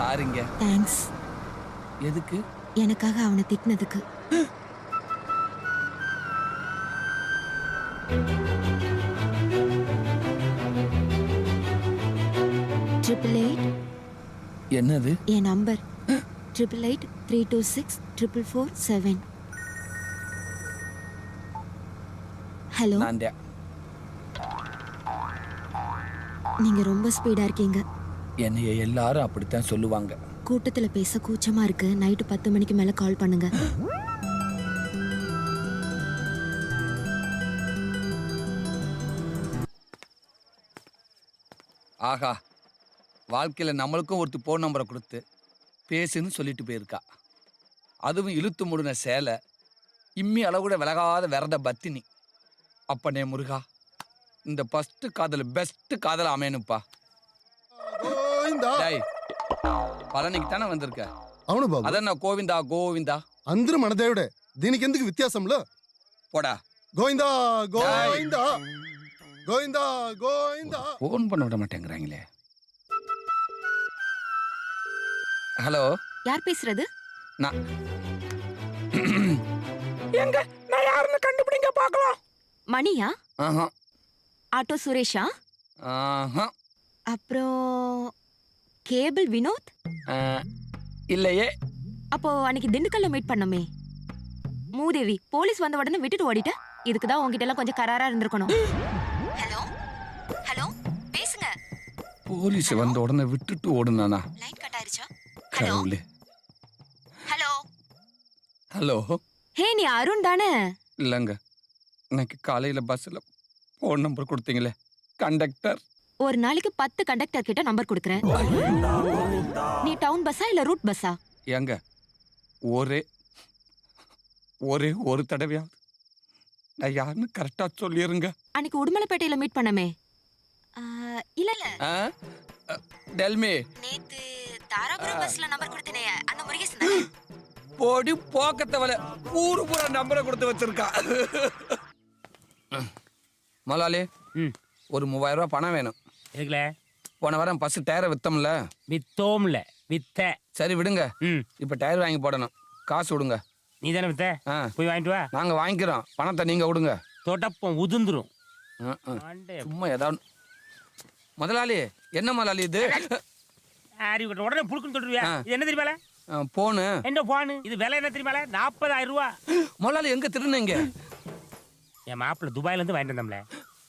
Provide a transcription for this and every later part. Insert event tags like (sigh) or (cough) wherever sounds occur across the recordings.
சாரிங்க. தேங்க்ஸ் எதுக்கு? எனக்காக அவனை திட்டினதுக்கு. ட்ரிபிள் எயிட் என்னது? என் number. Triple eight three two six triple four seven hello. நீங்க ரொம்ப ஸ்பீடா இருக்கீங்க. என்னைய எல்லாரும் அப்படித்தான் சொல்லுவாங்க. கூட்டத்துல பேச கூச்சமா இருக்கு. நைட்டு பத்து மணிக்கு மேல கால் பண்ணுங்க. ஆஹா வாழ்க்கையில நம்மளுக்கும் ஒருத்தர் ஃபோன் நம்பரை கொடுத்து பேசுன்னு சொல்லிட்டு போயிருக்கா. அதுவும் இழுத்து முடுன சேலை இம்மி அளவு கூட விலகாத விரத பத்தினி. அப்பனே முருகா இந்த ஃபர்ஸ்ட் காதல் பெஸ்ட் காதல் அமையணுப்பா గోవిందా டேய் பழனிக்கு தானே வந்திருக்க అవును బాబు அதான் நான் கோவிந்தா கோவிந்தா అందరూ మన దేవుడే దీనికి ఎందుకు వ్యత్యాసంలో போடா గోవిందా గోవిందా గోవిందా గోవిందా ஃபோன் பண்ண விட மாட்டேங்கிறாங்களே ஹலோ யார் பேசுறது நான் எங்க நான் யாருன்னு கண்டுபிடிங்க பார்க்கலாம் மணியா ஆஹா ஆட்டோ சுரேஷா ஆஹா அப்புறம் கேபிள் வினோத்? இல்லையே. அப்போ அன்னைக்கு திண்டுக்கல்ல மீட் பண்ணோமே. மூதேவி போலீஸ் வந்த உடனே விட்டுட்டு ஓடிட்ட? இதுக்கு தான் உங்ககிட்ட எல்லாம் கொஞ்சம் கராரா இருந்திருக்கணும். ஹலோ? ஹலோ? பேசுங்க. போலீஸ் வந்த உடனே விட்டுட்டு ஓடுனானா? லைன் கட் ஆயிருச்சா? கடவுளே. ஹலோ? ஹலோ? ஹே நீ அருண் தானே? இல்லைங்க. இன்னைக்கு காலையில் பஸ்ஸில் ஃபோன் நம்பர் கொடுத்தீங்களே. கண்டக்டர் ஒரு நாளைக்கு பத்து கண்டக்டர் கிட்ட நம்பர் கொடுக்குறேன். நீ டவுன் பஸ்ஸா இல்ல ரூட் பஸ்ஸா ஏங்க ஒரே ஒரே ஒரு தடவையாவது. நான் யாருன்னு கரெக்டாக சொல்லிடுங்க அன்னைக்கு உடுமலைப்பேட்டையில மீட் பண்ணமே. ஆ, இல்ல இல்ல. டெல்மி நேத்து தாராபுரம் பஸ்ல நம்பர் கொடுத்தனே அந்த முருகேசன் தானே? போடி போக்கத்தவள ஊரு பூரா நம்பரை கொடுத்து வச்சிருக்கா. மலாலி ஒரு மூவாயிரம் ரூபாய் பணம் வேணும். எதுக்குல? போன வாரம் பஸ் டயரை வித்தோம்ல. வித்தோம்ல. வித்த. சரி விடுங்க. ம். இப்போ டயர் வாங்கி போடணும். காசு விடுங்க. நீ தானே வித்த? ஆ. போய் வாங்கிட்டு வா. நாங்கள் வாங்கிக்கிறோம். பணத்தை நீங்கள் விடுங்க. தொடப்பம் உதிர்ந்துரும். சும்மா ஏதாவது முதலாளி என்ன முதலாளி இது? ஆரி உடனே புழுக்குன்னு தொட்டுருவியா. இது என்ன தெரியுமால போனு. என்ன போனு? இது விலை என்ன தெரியுமால நாற்பதாயிரம் ரூபா. முதலாளி எங்க திருநீங்க என் மாப்பிள்ள துபாயில இருந்து வாங்கிட்டு வந்தோம்ல.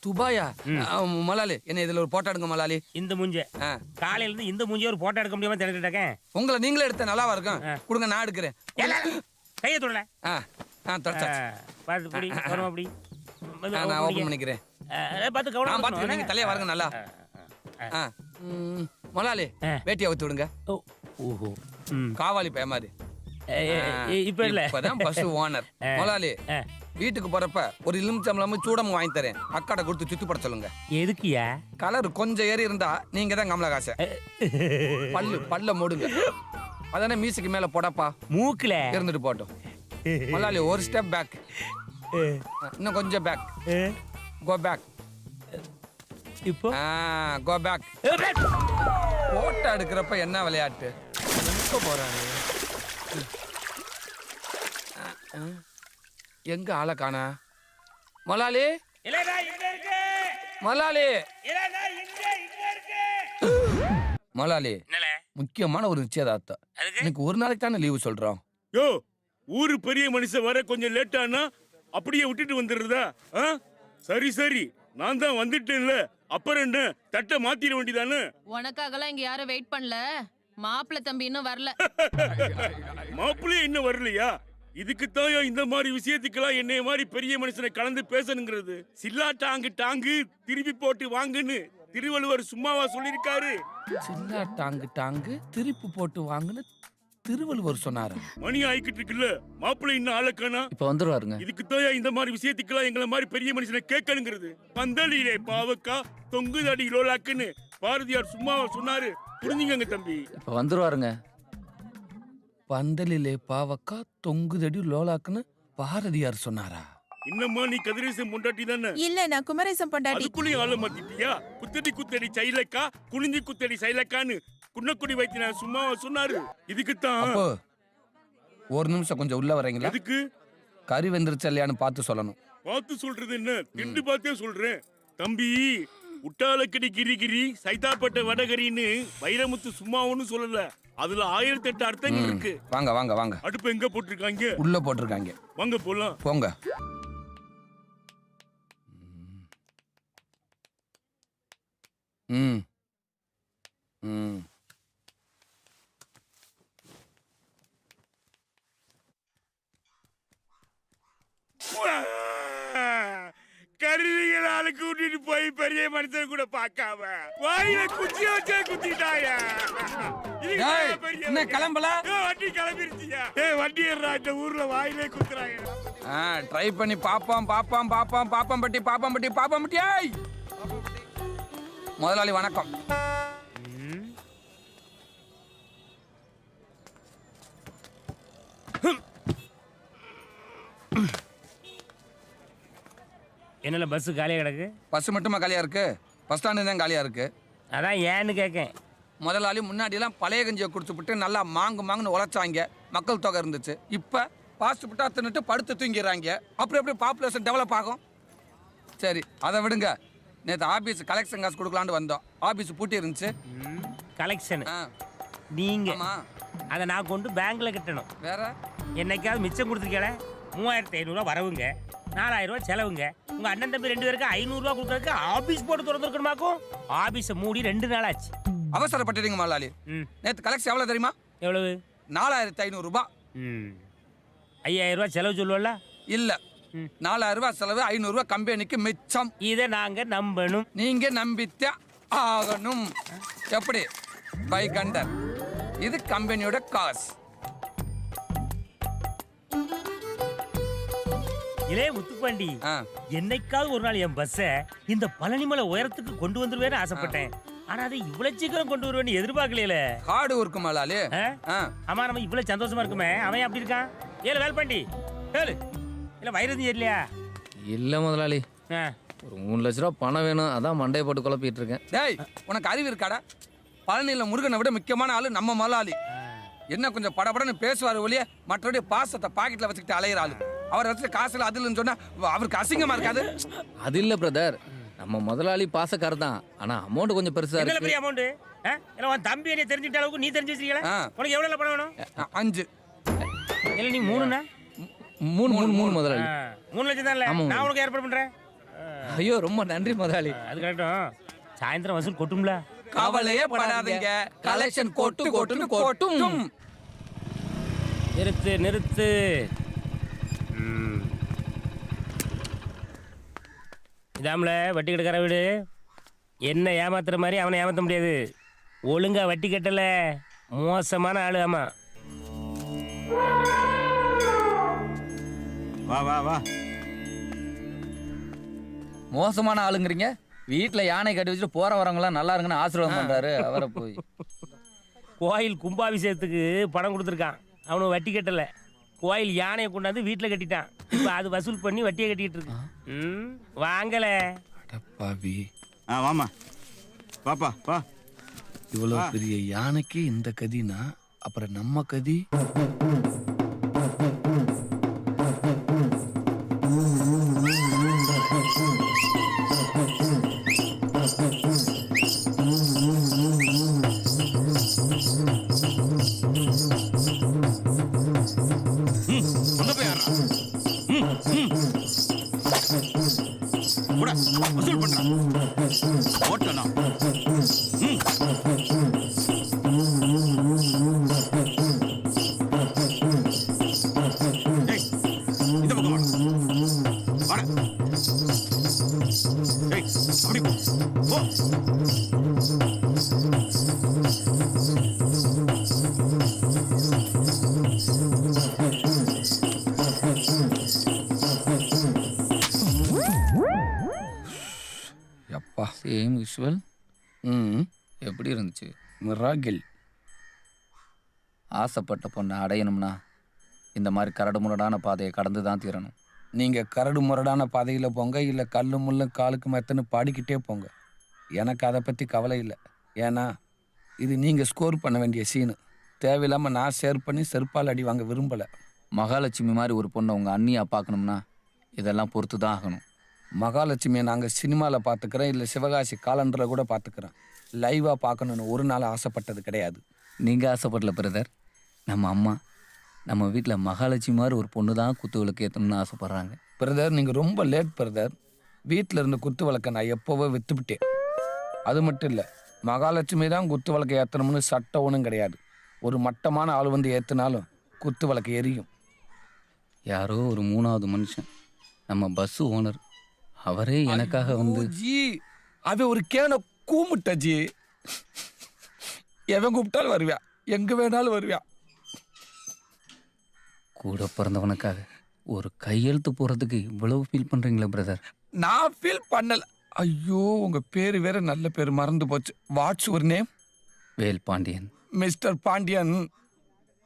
துபாயா? ம். ஆ, முதலாளி என்ன இதுல ஒரு போட்டோ எடுங்க முதலாளி இந்த மூஞ்ச. காலையில இருந்து இந்த மூஞ்சிய ஒரு போட்டோ எடுக்க முடியாம திரட்டிட்டு இருக்கேன். உங்களை நீங்களே எடுத்த நல்லாவா இருக்கும். கொடுங்க நான் எடுக்கிறேன். கையை தொடல ஆ ஆ பார்த்து பிடி வரும் அப்படி ஆ, நான் ஓப்பன் பண்ணிக்கிறேன். பார்த்து கவனம் பார்த்துக்கிறேன் நீங்க தலையா வாருங்க நல்லா. ஆ ம், முதலாளி ஆ. வேட்டியை அவுத்து விடுங்க. ஓஹோ. காவாலி ஏய், ஏய், இப்ப இல்ல. இப்பதான் பஸ் ஓனர். (laughs) முதலாளி. வீட்டுக்கு போறப்ப ஒரு எலுமிச்சம்பளம் சூடம் வாங்கி தரேன். அக்காட கொடுத்து சுத்தி போட சொல்லுங்க. எதுக்குயா கலர் கொஞ்சம் ஏறி இருந்தா நீங்க தான் கமலஹாசன். பல்லு பல்ல மூடுங்க. அதானே மீசுக்கு மேல போடப்பா? மூக்குல. இருந்துட்டு போட்டோம் முதலாளி ஒரு ஸ்டெப் பேக் இன்னும் கொஞ்சம் பேக் கோ பேக் இப்போ? கோ பேக் போட்டோ எடுக்கிறப்ப என்ன விளையாட்டு? எங்க போறாரு ஆ, ஆ. எங்க ஆளை காணா? மலாலி? இல்லடா இங்க இருக்கு மலாலி. இல்லடா இங்க இங்க இருக்கு மலாலி என்னல? முக்கியமான ஒரு நிச்சயதார்த்தம். அதுக்கு? இன்னைக்கு ஒரு நாளைக்கு தானே லீவு சொல்றோம். யோ ஊரு பெரிய மனுஷன் வர கொஞ்சம் லேட் ஆனா அப்படியே விட்டுட்டு வந்துடுறதா? ஆ? சரி சரி. நான் தான் வந்துட்டேன்ல. அப்புறம் என்ன? தட்டை மாத்திர வேண்டியதானே? உனக்காகலாம் இங்க யாரும் வெயிட் பண்ணல. மாப்பிள்ளை தம்பி இன்னும் வரல. (laughs) மாப்பிள்ளையே இன்னும் வரலையா? இதுக்கு இந்த மாதிரி விஷயத்துக்கெல்லாம் என்னைய மாதிரி பெரிய மனுஷனை கலந்து பேசணுங்கிறது? சில்லா டாங்கு டாங்கு திருப்பி போட்டு வாங்குன்னு திருவள்ளுவர் சும்மாவா சொல்லியிருக்காரு. சின்ன டாங்கு டாங்கு திருப்பி போட்டு வாங்குன்னு திருவள்ளுவர் சொன்னாரு. மணி ஆயிக்கிட்டு இருக்குல்ல மாப்பிள்ளை இன்னும் ஆளக்கானா இப்ப வந்துருவாருங்க. இதுக்கு இந்த மாதிரி விஷயத்துக்கெல்லாம் எங்களை மாதிரி பெரிய மனுஷனை கேட்கணுங்கிறது? பந்தலிலே பாவக்கா தொங்குதடி லோலாக்குன்னு பாரதியார் சும்மாவா சொன்னாரு. புரிஞ்சுங்க தம்பி. இப்ப வந்துருவாருங்க. பந்தலிலே பாவக்கா தொங்குதடி லோலாக்குன்னு பாரதியார் சொன்னாரா? இன்னமா நீ கதிரேசன் பொண்டாட்டி தானே? இல்ல நான் குமரேசன் பொண்டாட்டி. அதுக்குள்ளேயும் ஆள மாத்திட்டியா? குத்தடி குத்தடி சைலக்கா குனிஞ்சி குத்தடி சைலக்கான்னு குன்னக்குடி வைத்தியர் சும்மா சொன்னாரு. இதுக்குத்தான். ஒரு நிமிஷம் கொஞ்சம் உள்ள வரீங்களா? எதுக்கு? கறி வெந்துருச்சு இல்லையான்னு பார்த்து சொல்லணும். பார்த்து சொல்றது என்ன? திண்டு பார்த்தே சொல்றேன். தம்பி உட்டாலக்கடி கிரி கிரி சைதாப்பட்ட வடகரின்னு வைரமுத்து சும்மா ஒண்ணும் சொல்லல. அதுல ஆயிரத்தி எட்டு அர்த்தங்கள். இருக்கு. வாங்க வாங்க வாங்க. அடுப்பு எங்க போட்டிருக்காங்க? உள்ள போட்டிருக்காங்க. வாங்க போலாம். போங்க. ம். ம். கருவிகள் ஆளு கூட்டிட்டு போய் பெரிய மனுஷன் கூட பார்க்காம வாயில குச்சி வச்சே குத்திட்டாய? டேய், இன்னும் கிளம்பல? வண்டி கிளம்பிருச்சியா? ஏ வண்டி ஏறா இந்த ஊர்ல வாயிலே குத்துறாங்க ட்ரை பண்ணி பாப்போம் பாப்போம் பாப்போம் பாப்பம் பட்டி பாப்பம் பட்டி பாப்பம் பட்டி ஏய்! முதலாளி வணக்கம். என்னல பஸ் காலியா கிடக்கு? பஸ் மட்டுமா காலியா இருக்கு? பஸ் ஸ்டாண்டு தான் காலியா இருக்கு. அதான் ஏன்னு கேட்கேன் முதலாளி முன்னாடிலாம் பழைய கஞ்சியை குடிச்சுப்புட்டு நல்லா மாங்கு மாங்குன்னு உழைச்சாங்க. மக்கள் தொகை இருந்துச்சு. இப்போ பாஸ்ட் புட்டா தின்னுட்டு படுத்து தூங்கிடுறாங்க. அப்புறம் எப்படி பாப்புலேஷன் டெவலப் ஆகும்? சரி அதை விடுங்க. நேற்று ஆபீஸ் கலெக்ஷன் காசு கொடுக்கலான்னு வந்தோம். ஆபீஸ் பூட்டி இருந்துச்சு. கலெக்ஷன் ஆ. நீங்க. ஆமா. அதை நான் கொண்டு பேங்க்ல கட்டணும். வேற? என்னைக்காவது மிச்சம் கொடுத்துருக்கேல மூவாயிரத்தி ஐநூறுரூவா வரவுங்க நாலாயிரம் செலவுங்க. உங்க அண்ணன் தம்பி ரெண்டு பேருக்கு ஐநூறுரூவா கொடுக்கறதுக்கு ஆபீஸ் போட்டு திறந்துருக்கணுமாக்கும் ஆபீஸை மூடி ரெண்டு நாள் ஆச்சு அவசரப்பட்டுட்டீங்க முதலாளி நேற்று கலெக்ஷன் எவ்வளோ தெரியுமா? எவ்வளவு? நாலாயிரத்தி ஐநூறுரூபா ம். ஐயாயிரம் ரூபாய் செலவு சொல்லுவோம்ல? இல்லை. நாலாயிரம் ரூபாய் செலவு ஐநூறுரூவா கம்பெனிக்கு மிச்சம். இதை நாங்க நம்பணும். நீங்க நம்பித்தே ஆகணும். எப்படி? பை கண்டர் இது கம்பெனியோட காசு. இளைய முத்துப்பாண்டி ஆ. என்னைக்காவது ஒரு நாள் என் பஸ்ஸை இந்த பழனிமலை உயரத்துக்கு கொண்டு வந்துருவேன்னு ஆசைப்பட்டேன். ஆனா அதை இவ்வளவு சீக்கிரம் கொண்டு வருவேன்னு எதிர்பார்க்கலையில. காடு இருக்கு முதலாளி ஆ? ஆமா நம்ம இவ்வளவு சந்தோஷமா இருக்குமே. அவன் அப்படி இருக்கான்? ஏழு வேல்பாண்டி ஏழு இல்ல வயிறு இல்லையா இல்லை முதலாளி. ஆ, ஒரு மூணு லட்ச ரூபா பணம் வேணும். அதான் மண்டையை போட்டு குழப்பிட்டு இருக்கேன். டேய் உனக்கு அறிவு இருக்காடா? பழனியில் முருகனை விட முக்கியமான ஆளு நம்ம முதலாளி. என்ன கொஞ்சம் படபடன்னு பேசுவார் ஒழிய மற்றபடி பாசத்தை பாக்கெட்ல வச்சுக்கிட்டு அலையிற ஆளு. அவர் வச்சுட்டு காசுல அது இல்லைன்னு சொன்னா அவருக்கு அசிங்கமா இருக்காது? அது இல்லை பிரதர் நம்ம முதலாளி பாசக்காரர் தான். ஆனால் அமௌண்ட் கொஞ்சம் பெருசாக என்னல இருக்கு. பெரிய அமௌண்ட் இல்ல உன் தம்பி என்னை தெரிஞ்சுக்கிட்ட அளவுக்கு நீ தெரிஞ்சு வச்சிருக்கல. உனக்கு எவ்வளவு பணம் வேணும்? அஞ்சு. இல்ல நீ மூணுண்ணா? மூணு மூணு மூணு முதலாளி. மூணு லட்சம் ஆமா. நான் உனக்கு ஏற்பாடு பண்றேன். ஐயோ ரொம்ப நன்றி முதலாளி. அது கரெக்டும் சாயந்தரம் வசூல் கொட்டும்ல. கவலையே படாதீங்க. கலெக்ஷன் கொட்டு கொட்டுன்னு கொட்டும். நிறுத்து நிறுத்து. இதாம்ல வட்டி கெடுக்கிற வீடு. என்ன ஏமாத்துற மாதிரி அவனை ஏமாத்த முடியாது. ஒழுங்கா வட்டி கட்டல. மோசமான ஆளு ஆமா. வா வா வா. மோசமான ஆளுங்கிறீங்க. வீட்டில் யானை கட்டி வச்சுட்டு போற வரவங்களாம் நல்லா இருங்கன்னு ஆசீர்வாதம் பண்றாரு. அவரை போய். கோயில் கும்பாபிஷேகத்துக்கு பணம் கொடுத்துருக்கான். அவனுக்கு வட்டி கட்டல. கோயில் யானையை கொண்டாந்து வீட்டில் கட்டிட்டான். இப்போ அது வசூல் பண்ணி வட்டியை கட்டிட்டு இருக்கு ம் வாங்கல. அடப்பாவி ஆ வாமா வாப்பா வா. இவ்வளவு பெரிய யானைக்கு இந்த கதினா அப்புறம் நம்ம கதி? எப்பா சேம் விஷுவல் ம் எப்படி இருந்துச்சு? மிராகில். ஆசைப்பட்ட பொண்ணை அடையணும்னா இந்த மாதிரி கரடு முரடான பாதையை கடந்து தான் தீரணும். நீங்க கரடு முரடான பாதையில போங்க இல்ல கல்லு முள்ளு காலுக்கு மெத்தன்னு பாடிக்கிட்டே போங்க. எனக்கு அதை பத்தி கவலை இல்லை. ஏன்னா இது நீங்கள் ஸ்கோர் பண்ண வேண்டிய சீனு தேவையில்லாமல் நான் ஷேர் பண்ணி செருப்பால் அடி வாங்க விரும்பலை. மகாலட்சுமி மாதிரி ஒரு பொண்ணை உங்க அண்ணியா பார்க்கணும்னா இதெல்லாம் பொறுத்து தான் ஆகணும். மகாலட்சுமியை நாங்கள் சினிமாவில் பார்த்துக்கிறோம் இல்லை சிவகாசி காலண்டரில் கூட பார்த்துக்கிறோம் லைவாக பார்க்கணுன்னு ஒரு நாள் ஆசைப்பட்டது கிடையாது. நீங்க ஆசைப்படல பிரதர் நம்ம அம்மா நம்ம வீட்டில் மகாலட்சுமி மாதிரி ஒரு பொண்ணு தான் குத்து விளக்கு ஏற்றணும்னு ஆசைப்படுறாங்க. பிரதர் நீங்கள் ரொம்ப லேட் பிரதர் வீட்டில் இருந்த குத்து விளக்கை நான் எப்போவோ விற்றுவிட்டேன் அது மட்டும் இல்லை மகாலட்சுமி தான் குத்து விளக்கை ஏற்றணும்னு சட்டம் ஒன்றும் கிடையாது. ஒரு மட்டமான ஆள் வந்து ஏற்றினாலும் குத்து விளக்கு எரியும். யாரோ ஒரு மூணாவது மனுஷன் நம்ம பஸ் ஓனர் அவரே எனக்காக வந்து ஜி அவன் ஒரு கேன கூமுட்ட ஜி. எவன் கூப்பிட்டாலும் வருவியா? எங்க வேணாலும் வருவியா? கூட பிறந்தவனுக்காக ஒரு கையெழுத்து போகிறதுக்கு இவ்வளவு ஃபீல் பண்ணுறீங்களா பிரதர் நான் ஃபீல் பண்ணல. ஐயோ உங்க பேரு வேற நல்ல பேர் மறந்து போச்சு. வாட்ஸ் ஒரு நேம் வேல் பாண்டியன் மிஸ்டர் பாண்டியன்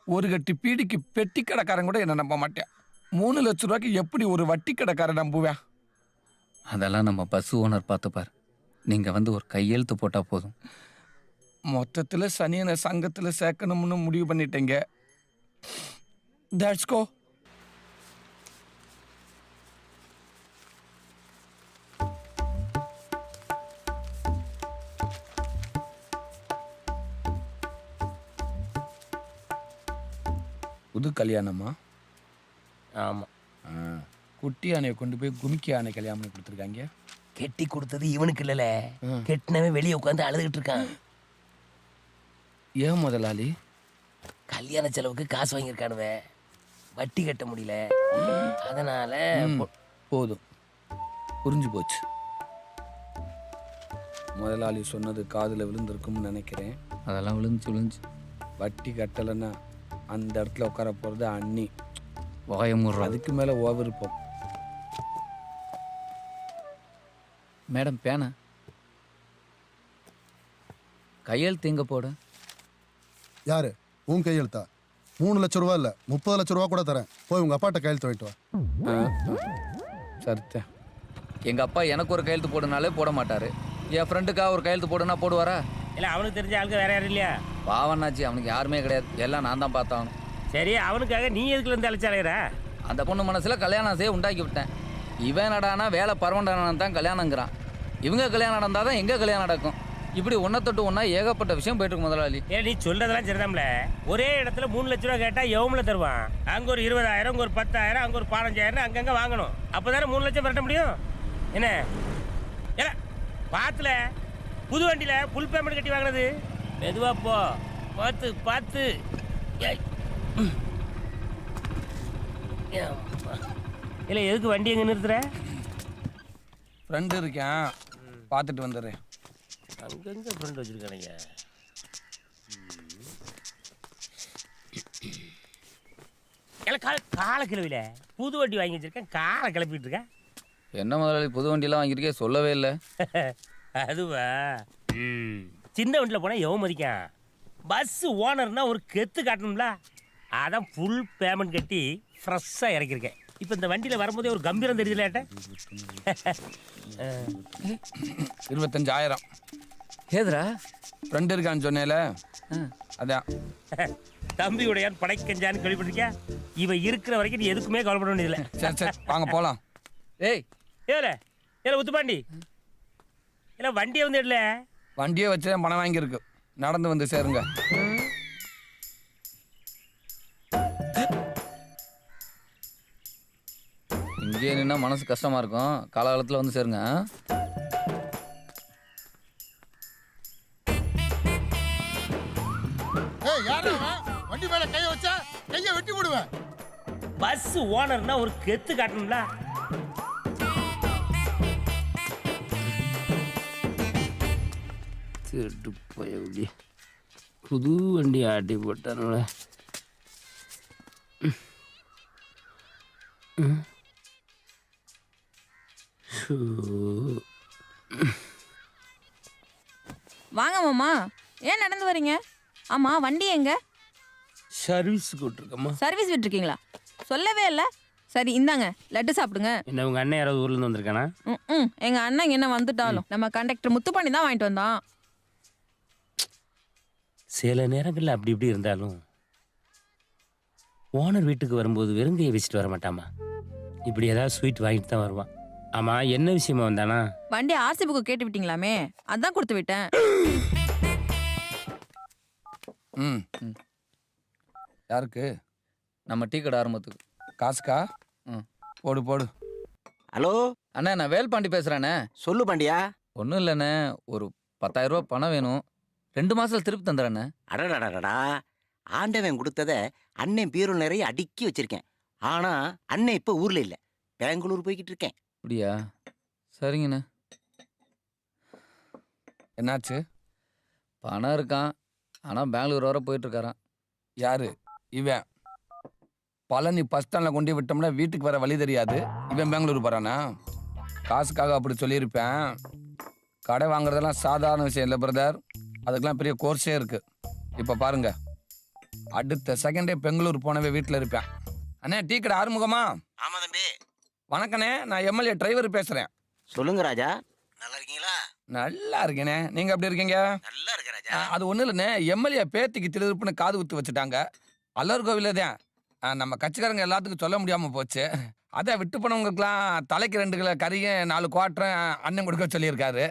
ஒரு கட்டி பீடிக்கு பெட்டி கடைக்காரன் கூட என்ன நம்ப மாட்டேன். மூணு லட்ச ரூபாய்க்கு எப்படி ஒரு வட்டி கடைக்காரன் நம்புவேன்? அதெல்லாம் நம்ம பஸ் ஓனர் பார்த்துப்பார். நீங்கள் வந்து ஒரு கையெழுத்து போட்டால் போதும். மொத்தத்தில் சனியனை சங்கத்தில் சேர்க்கணும்னு முடிவு பண்ணிட்டேங்க. தட்ஸ் கோ புது கல்யாணமா? ஆமா. ஆ, குட்டி யானையை கொண்டு போய் குமிக்கி யானை கல்யாணம் பண்ணி கொடுத்துருக்காங்க. கெட்டி கொடுத்தது இவனுக்கு இல்லல ம். கெட்டினவன் வெளியே உட்காந்து அழுதுகிட்டு இருக்கான். ஏன் முதலாளி? கல்யாண செலவுக்கு காசு வாங்கியிருக்கானுவ. வட்டி கட்ட முடியல. அதனால பொ- போதும். புரிஞ்சு போச்சு. முதலாளி சொன்னது காதில் விழுந்திருக்கும்னு நினைக்கிறேன். அதெல்லாம் விழுந்துச்சு விழுந்துச்சு. வட்டி கட்டலைன்னா அந்த இடத்துல உட்கார போகிறது அண்ணி. வாயமுடுறது அதுக்கு மேலே ஓ விருப்பம் மேடம் பேனா? கையெழுத்து எங்கே போட? யாரு? உன் கையெழுத்தா? மூணு லட்ச ரூபா இல்ல முப்பது லட்ச ரூபா கூட தரேன். போய் உங்க அப்பாட்ட கையெழுத்து வாங்கிட்டு வா. சரித்தேன் எங்கள் அப்பா எனக்கு ஒரு கையெழுத்து போடுனாலே போட மாட்டார். என் ஃப்ரெண்டுக்காக ஒரு கையெழுத்து போடுனா போடுவாரா? இல்ல அவனுக்கு தெரிஞ்ச ஆளுங்க வேற யாரும் இல்லையா? பாவனாச்சு அவனுக்கு யாருமே கிடையாது. எல்லாம் நான் தான் பார்த்தாகணும். சரி அவனுக்காக நீ எதுக்குல இருந்து அழைச்சாலையற அந்த பொண்ணு மனசில் கல்யாணம் செய்ய உண்டாக்கி விட்டேன். இவன் நடானா வேலை பரவண்டான தான் கல்யாணங்கிறான் இவங்க கல்யாணம் நடந்தால் தான் எங்கே கல்யாணம் நடக்கும்? இப்படி ஒன்றை தொட்டு ஒன்றா ஏகப்பட்ட விஷயம் போயிட்டு இருக்கு முதலாளி. ஏ நீ சொல்றதெல்லாம் சரிதான்ல. ஒரே இடத்துல மூணு லட்ச ரூபா கேட்டா எவ்வளோ தருவான்? அங்க ஒரு இருபதாயிரம் அங்க ஒரு பத்தாயிரம் அங்க ஒரு பதினஞ்சாயிரம் அங்கங்க வாங்கணும். அப்பதானே மூணு லட்சம் பரட்ட முடியும்? என்ன? ஏல பாத்துல புது வண்டியில புல் பேமெண்ட் கட்டி வாங்கினது? மெதுவா போ. பார்த்து பார்த்து. இல்ல எதுக்கு வண்டி எங்க நிறுத்துற? ஃப்ரெண்டு இருக்கேன். பார்த்துட்டு வந்துடுறேன் அங்கங்க ஃப்ரெண்ட் வச்சிருக்கானுங்க. கால காலை கிளவில புது வண்டி வாங்கி வச்சிருக்கேன். காலை கிளப்பிட்டு இருக்கேன். என்ன முதலாளி புது வண்டியெல்லாம் வாங்கியிருக்கே சொல்லவே இல்லை. (laughs) அதுவா? ம். சின்ன வண்டியில் போனால் எவன் மதிக்கான் பஸ் ஓனர்னா ஒரு கெத்து காட்டணும்ல? அதான் ஃபுல் பேமெண்ட் கட்டி ஃப்ரெஷ்ஷாக இறக்கியிருக்கேன். இப்போ இந்த வண்டியில் வரும்போதே ஒரு கம்பீரம் தெரியுதுல ஏட்ட? (laughs) இருபத்தஞ்சாயிரம். ஏதுரா ஃப்ரெண்டு இருக்கான்னு சொன்னேல. அதான். (laughs) தம்பியுடையான் படைக்கஞ்சான்னு கேள்விப்பட்டிருக்கியா? இவன் இருக்கிற வரைக்கும் நீ எதுக்குமே கவலைப்பட வேண்டியதில்லை. (laughs) சரி சரி வாங்க போகலாம் ஏய். ஏல ஏல உத்துப்பாண்டி. இல்லை வண்டியை வந்து இடல வண்டியை வச்சு தான் பணம் வாங்கியிருக்கு. நடந்து வந்து சேருங்க. இங்கே நின்னா மனசு கஷ்டமாக இருக்கும். காலகாலத்தில் வந்து சேருங்க? வண்டி மேல கைய வச்சா கைய வெட்டி விடுவேன் பஸ் ஓனர்னா ஒரு கெத்து காட்டணும்ல. திருட்டு போய் புது வண்டி ஆட்டி போட்டானுல வாங்க மாமா ஏன் நடந்து வரீங்க ஆமா வண்டி எங்க சர்வீஸ் கூட்டிருக்கம்மா சர்வீஸ் விட்டுருக்கீங்களா சொல்லவே இல்லை சரி இந்தாங்க லட்டு சாப்பிடுங்க என்ன உங்க அண்ணன் யாராவது ஊர்ல இருந்து வந்திருக்கானா ம், ம் எங்க அண்ணன் என்ன வந்துட்டாலும் நம்ம கண்டக்டர் முத்துப்பாண்டி தான் வாங்கிட்டு வந்தான் சில நேரங்களில் அப்படி இப்படி இருந்தாலும் ஓனர் வீட்டுக்கு வரும்போது வெறுங்கையை வச்சுட்டு வர மாட்டாமா இப்படி ஏதாவது ஸ்வீட் வாங்கிட்டு தான் வருவான். ஆமா என்ன விஷயமா வந்தானா? வண்டி ஆர்சி புக்கு கேட்டு விட்டீங்களாமே? அதான் கொடுத்து விட்டேன். ம் யாருக்கு? நம்ம டீ கடை ஆரம்பத்துக்கு. காசுக்கா? ம். போடு போடு. ஹலோ? அண்ணே நான் வேல்பாண்டி பேசுகிறேண்ணே சொல்லு பாண்டியா. ஒன்றும் இல்லைண்ணே ஒரு பத்தாயிரம் ரூபாய் பணம் வேணும். ரெண்டு மாசத்துல திருப்பி தந்துடுறேண்ணே அடடடடா ஆண்டவன் கொடுத்தத அண்ணன் பீரோ நிறைய அடுக்கி வச்சிருக்கேன். ஆனா அண்ணன் இப்ப ஊர்ல இல்ல. பெங்களூர் போய்கிட்டு இருக்கேன். அப்படியா? சரிங்கண்ணே. என்னாச்சு? பணம் இருக்கான். ஆனால் பெங்களூர் வர போயிட்டு இருக்காரான் யாரு? இவன். பழனி பஸ் ஸ்டாண்டில் கொண்டு விட்டோம்னா வீட்டுக்கு வர வழி தெரியாது. இவன் பெங்களூர் போறானா? காசுக்காக அப்படி சொல்லியிருப்பேன். கடை வாங்குறதெல்லாம் சாதாரண விஷயம் இல்லை பிரதர் அதுக்கெல்லாம் பெரிய கோர்ஸே இருக்கு. இப்போ பாருங்க. அடுத்த செகண்டே பெங்களூர் போனவே வீட்டில் இருப்பேன். அண்ணே டீ கடை ஆறுமுகமா? ஆமா தம்பி. வணக்கண்ணே நான் எம்எல்ஏ டிரைவர் பேசுகிறேன் சொல்லுங்க ராஜா. நல்லா இருக்கீங்களா? நல்லா இருக்கேனே நீங்கள் எப்படி இருக்கீங்க? நல்லா இருக்க ராஜா. அது ஒன்றும் இல்லைண்ணே. எம்எல்ஏ பேத்திக்கு திருப்புன்னு காது குத்து வச்சுட்டாங்க. அல்லர் கோவிலில் தான். நம்ம கட்சிக்காரங்க எல்லாத்துக்கும் சொல்ல முடியாமல் போச்சு. அதை விட்டு போனவங்களுக்குலாம் தலைக்கு ரெண்டு கிலோ கறியும் நாலு குவாட்டரும் அண்ணன் கொடுக்க சொல்லியிருக்காரு.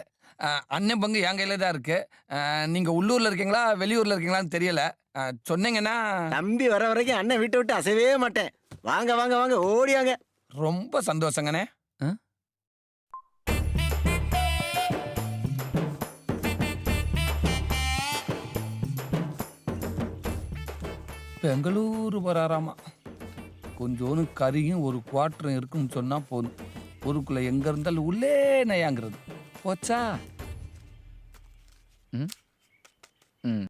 அண்ணன் பங்கு என் கையில் தான் இருக்குது நீங்கள் உள்ளூரில் இருக்கீங்களா வெளியூரில் இருக்கீங்களான்னு தெரியல. சொன்னீங்கன்னா தம்பி வர வரைக்கும் அண்ணன் வீட்டை விட்டு அசையவே மாட்டேன். வாங்க வாங்க வாங்க ஓடியாங்க ரொம்ப சந்தோஷங்கண்ணே? பெங்களூரு வராராமா. கொஞ்சோண்டு கறியும் ஒரு குவாட்டரும் இருக்குன்னு சொன்னா போதும். ஊருக்குள்ள எங்க இருந்தாலும் உள்ளே நயாங்கிறது. போச்சா ம் ம்